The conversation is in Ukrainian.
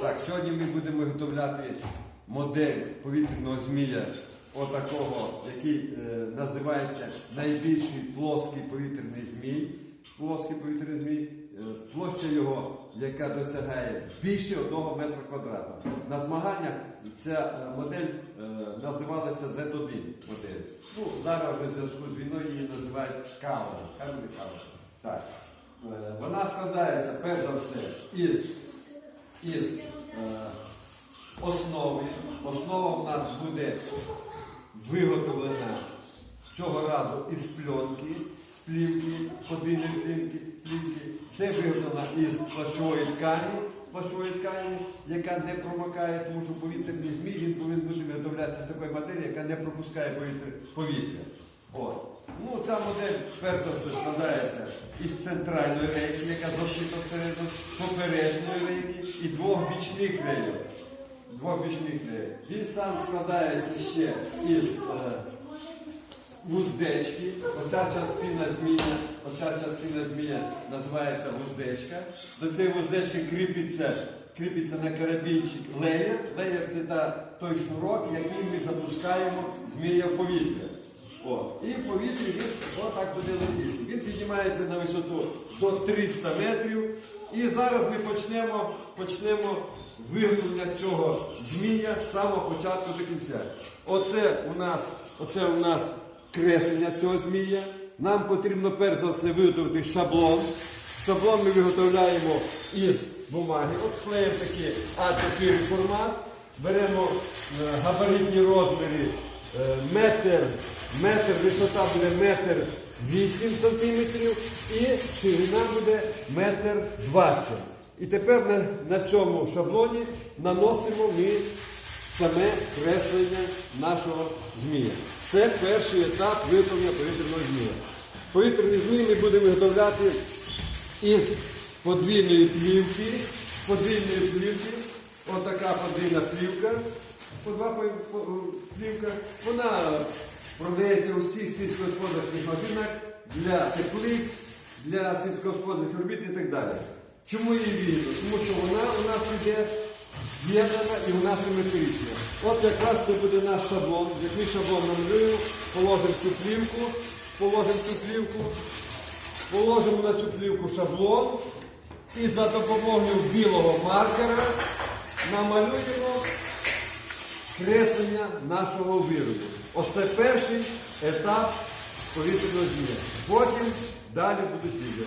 Так, сьогодні ми будемо виготовляти модель повітряного змія, отакого, який е, називається найбільший плоский повітряний змій. Плоский повітряний змій, е, площа його, яка досягає більше одного метра квадратного. На змаганнях ця е, модель е, називалася Z1 модель. Ну, зараз в зв'язку з війною її називають. Хай. Так. Е, Вона складається перш за все із із е, основи. Основа у нас буде виготовлена цього разу із пленки, з плівки, подвійної плівки, плівки. Це виготовлено із плащової ткані, плащової ткані, яка не промокає, тому що повітряний змій він повинен бути виготовлятися з такої матерії, яка не пропускає повітря. повітря. От. Ну, ця модель, перш за все, складається із центральної рейки, яка зашита всередину, попередньої рейки і двох бічних рейок. Двох бічних рейок. Він сам складається ще із е, вуздечки. Оця частина змія, оця частина змія називається вуздечка. До цієї вуздечки кріпиться, кріпиться на карабінчик леєр. Леєр це той шнурок, який ми запускаємо змія в повітря. О, і в повітрі він отак буде летіти. Він піднімається на висоту до 300 метрів. І зараз ми почнемо, почнемо виготовлення цього змія з самого початку до кінця. Оце у нас, оце у нас креслення цього змія. Нам потрібно перш за все виготовити шаблон. Шаблон ми виготовляємо із бумаги. От склеїмо такий А4 формат. Беремо е, габаритні розміри метр, метр, висота буде метр 8 сантиметрів і ширина буде метр 20. І тепер на, на цьому шаблоні наносимо ми саме креслення нашого змія. Це перший етап виготовлення повітряного змія. Повітряний змій ми будемо виготовляти із подвійної плівки, подвійної плівки, отака подвійна плівка, по два плівка, вона продається у всіх сільськогосподарських магазинах для теплиць, для сільськогосподарських робіт і так далі. Чому її вірно? Тому що вона у нас йде з'єднана і вона симетрична. От якраз це буде наш шаблон. Як ми шаблон намалюємо, положимо цю плівку, положимо цю плівку, Положимо на цю плівку шаблон і за допомогою білого маркера намалюємо креслення нашого виробу. Оце перший етап повітряного дня. Потім далі будуть відео.